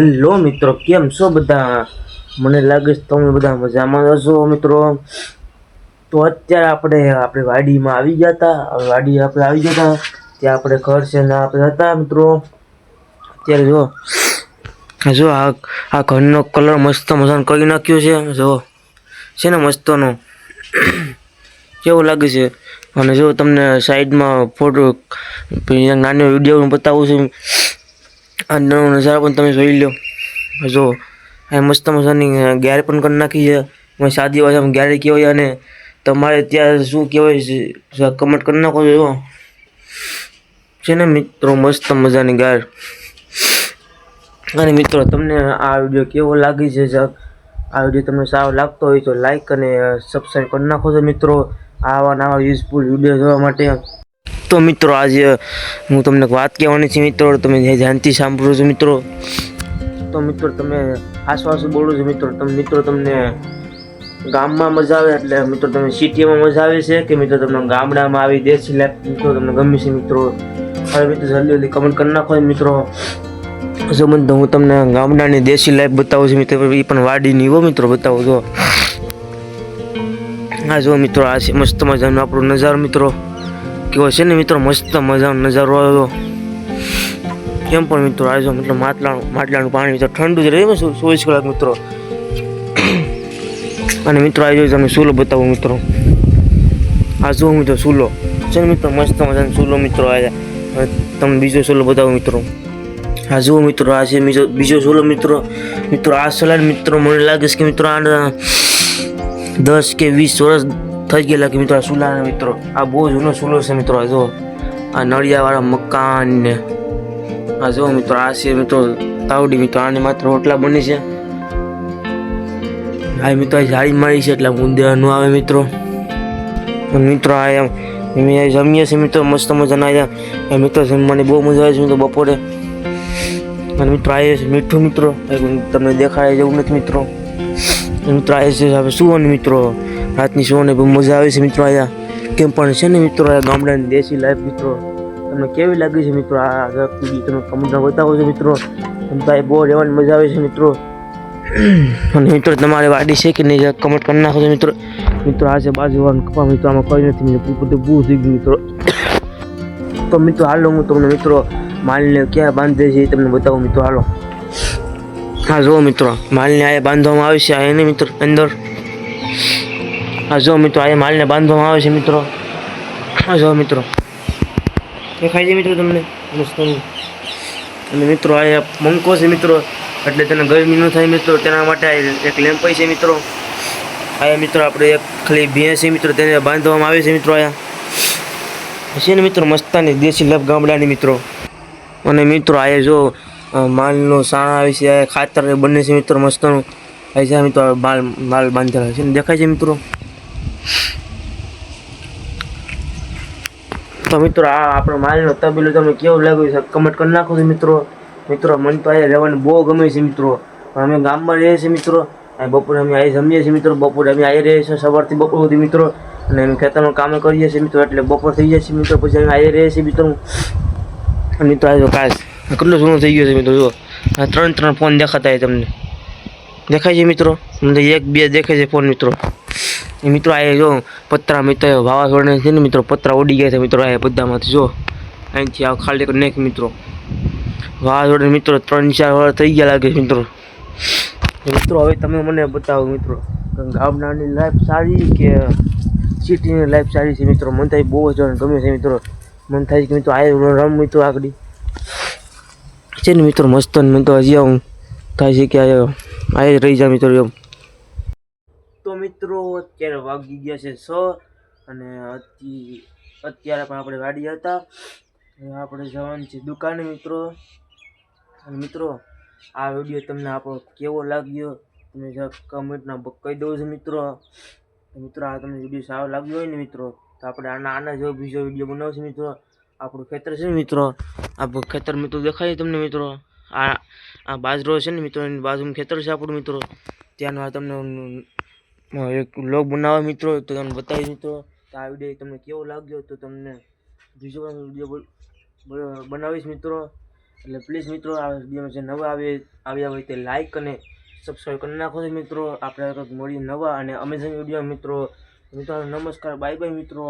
Hello મિત્રો, કેમ છો બધા? મને લાગે છે તમે બધા મજામાં હશો મિત્રો. તો અત્યારે આપણે આપણે વાડીમાં આવી ગયા હતા. વાડી આપણે આવી ગયા હતા. ત્યાં આપણે ઘર છે ને આપણે હતા મિત્રો. અત્યારે જો જો આ આ ઘરનો કલર મસ્ત મજાનો કરી નાખ્યો છે. જો, છે ને મસ્તનો. કેવું લાગે છે? અને જો તમને સાઈડમાં ફોટો, નાનો વીડિયો બતાવું છું. આ નવો નજારો પણ તમે જોઈ લો. જો, આ મસ્ત મજાની ગેર પણ કરી નાખી છે. મેં સાદી ભાષામાં ગેર કહેવાય અને તમારે ત્યાં શું કહેવાય કમેન્ટ કરી નાખો જો. છે ને મિત્રો, મસ્ત મજાની ગાર. અને મિત્રો, તમને આ વીડિયો કેવો લાગી છે આ વીડિયો તમને સારો લાગતો હોય તો લાઈક અને સબસ્ક્રાઈબ કરી નાખો છો, મિત્રો. આવા નવા યુઝફુલ વીડિયો જોવા માટે. તો મિત્રો આજે હું તમને વાત કહેવાની છે મિત્રો, તમે જે ધ્યાનથી સાંભળો છો મિત્રો, તો મિત્રો તમે આસપાસ બોલો છો મિત્રો, તમે, મિત્રો તમને ગામમાં મજા આવે એટલે મિત્રો તમે સિટીમાં મજા આવે છે કે મિત્રો તમને ગામડામાં આવી દેશી લાઈફ મિત્રો તમને ગમે છે મિત્રો? હવે મિત્રો જલ્દી જલ્દી કમેન્ટ કરી નાખો મિત્રો. સંબંધ હું તમને ગામડાની દેશી લાઈફ બતાવું છું મિત્રો, એ પણ વાડીની હો મિત્રો, બતાવું છો. હા જો મિત્રો, આ છે મસ્ત મજાનો આપણો નજારો મિત્રો. કેવો છે ને મિત્રો, મસ્ત મજાનો નજારો આવ્યો કેમ પણ મિત્રો, આ જો મતલબ માટલાનું માટલાનું પાણી મિત્રો ઠંડુ જ રહે ચોવીસ કલાક મિત્રો. અને મિત્રો આવી જો તમને સૂલો બતાવું મિત્રો. આ જુઓ મિત્રો સૂલો છે ને મિત્રો, મસ્ત મજાનો સૂલો મિત્રો આવ્યા તમે બીજો સૂલો બતાવું મિત્રો. હા જુઓ મિત્રો, આ છે બીજો બીજો ચૂલો મિત્રો. મિત્રો, આ સલાડ મિત્રો મને લાગે છે કે મિત્રો આ દસ કે વીસ વર્ષ થઈ ગયેલા કે મિત્રો, આ ચૂલાના મિત્રો. આ બહુ જૂનો સુલો છે મિત્રો જો આ નળિયાવાળા મકાન ને. આ જો મિત્રો, આ છે મિત્રો તાવડી મિત્રો, આને માત્ર રોટલા બને છે. આ મિત્રો જાળી મળી છે, એટલે ઊંધા ન આવે મિત્રો. મિત્રો, આ એમ મેં જમીએ છીએ મિત્રો, મસ્ત મજાના આવ્યા મિત્રો જમવાની બહુ મજા આવે છે મિત્રો બપોરે. અને મિત્રો, આ છે મીઠું મિત્રો. તમને દેખાય જેવું નથી મિત્રો. મિત્રો આવે છે હવે શું મિત્રો. રાતની શોને બહુ મજા આવે છે મિત્રો અહીંયા. કેમ પણ છે ને મિત્રો, આ ગામડાની દેશી લાઈફ મિત્રો. તમને કેવી લાગી છે મિત્રો? આ તમે કમેન્ટમાં બતાવો છો મિત્રો. તો બહુ રહેવાની મજા આવે છે મિત્રો. અને મિત્રો, તમારે વાડી છે કે નહીં કમેન્ટ કરી નાખો છો મિત્રો. મિત્રો, આ છે બાજુવાનું કપા મિત્રો, આમાં કોઈ નથી મિત્રો. બધું બહુ થઈ ગયું મિત્રો. તો મિત્રો, હાલો હું તમને મિત્રો માલને ક્યાં બાંધે છે એ તમને બતાવું મિત્રો. હાલો. હા, જુઓ મિત્રો. માલને આ બાંધવામાં આવે છે આ એને મિત્રો, અંદર. હા, જો મિત્રો, આ માલને બાંધવામાં આવે છે મિત્રો. હા, જો મિત્રો. દેખાય છે મિત્રો તમને? મસ્ત અને મિત્રો, આ મંકો છે મિત્રો. એટલે તેને ગરમી ન થાય મિત્રો. તેના માટે આ એક લેમ્પ છે મિત્રો. આ મિત્રો આપણે એક ખાલી ભેંસ છે મિત્રો. તેને બાંધવામાં આવે છે મિત્રો આયા છે ને મિત્રો મસ્તાની દેશી લપ ગામડાની મિત્રો. અને મિત્રો, આ જો માલનો સાણા આવે છે, આ ખાતર બંને છે મિત્રો મસ્તનું. આ છે મિત્રો માલ માલ બાંધેલા છે. દેખાય છે મિત્રો? તો મિત્રો, આ આપણો માલનો તબેલો તમને કેવું લાગ્યું છે? કમેન્ટ કરી નાખો છો મિત્રો. મિત્રો, મને તો અહીંયા રહેવાનું બહુ ગમે છે મિત્રો. અમે ગામમાં રહીએ છીએ મિત્રો. અને બપોરે અમે અહીં જમીએ છીએ મિત્રો. બપોરે અમે આવી રહીએ છીએ સવારથી બપોર સુધી મિત્રો. અને અમે ખેતરમાં કામ કરીએ છીએ મિત્રો, એટલે બપોર થઈ જાય છે મિત્રો. પછી અમે આવી રહીએ છીએ મિત્રો. મિત્રો, આ કાશ કેટલો જૂનો થઈ ગયો છે મિત્રો, જુઓ. આ ત્રણ ત્રણ ફોન દેખાતા તમને. દેખાય છે મિત્રો? મને એક બે દેખાય છે ફોન મિત્રો. એ મિત્રો આ જો પતરા, મિત્રો વાવાઝોડાને છે ને મિત્રો પતરા ઉડી ગયા છે મિત્રો આ બધામાંથી, જો. અહીંથી આ ખાલી નાખ મિત્રો. વાવાઝોડા મિત્રો ત્રણ ચાર વાર થઈ ગયા લાગે મિત્રો. મિત્રો, હવે તમે મને બતાવો મિત્રો ગામડાની લાઈફ સારી કે સિટીની લાઈફ સારી છે મિત્રો? મને થાય બહુ જ ગમે છે મિત્રો. મને થાય કે મિત્રો આ રમ મિત્રો આગળ. છે ને મિત્રો, મસ્ત તો હજી આવું થાય છે કે આ રહી જાય મિત્રો એમ. તો મિત્રો, અત્યારે વાગી ગયા છે છ અને અતિ, અત્યારે પણ આપણે વાડી હતા. આપણે જવાનું છે દુકાને મિત્રો. અને મિત્રો, આ વીડિયો તમને આપણો કેવો લાગ્યો? તમે કમેન્ટના કહી દઉં છું મિત્રો. મિત્રો, આ તમને વીડિયો સારો લાગ્યો હોય ને મિત્રો, તો આપણે આના આના જેવો બીજો વીડિયો બનાવશું મિત્રો. આપણું ખેતર છે ને મિત્રો, આપણું ખેતર મિત્રો દેખાય તમને મિત્રો? આ આ બાજરો છે ને મિત્રો, એની બાજુમાં ખેતર છે આપણું મિત્રો. ત્યાંનો આ તમને એક લોગ બનાવવા મિત્રો, તો તમને બતાવી મિત્રો આ વીડિયો તમને કેવો લાગ્યો તો તમને બીજો પણ વીડિયો બનાવીશ મિત્રો. એટલે પ્લીઝ મિત્રો, આ વિડીયોમાં જે નવા આવે આવ્યા હોય તે લાઈક અને સબસ્ક્રાઈબ કરી નાખો મિત્રો. આપણે મળીએ નવા અને અમેઝિંગ વીડિયો મિત્રો. મિત્રો, નમસ્કાર બાય બાય મિત્રો.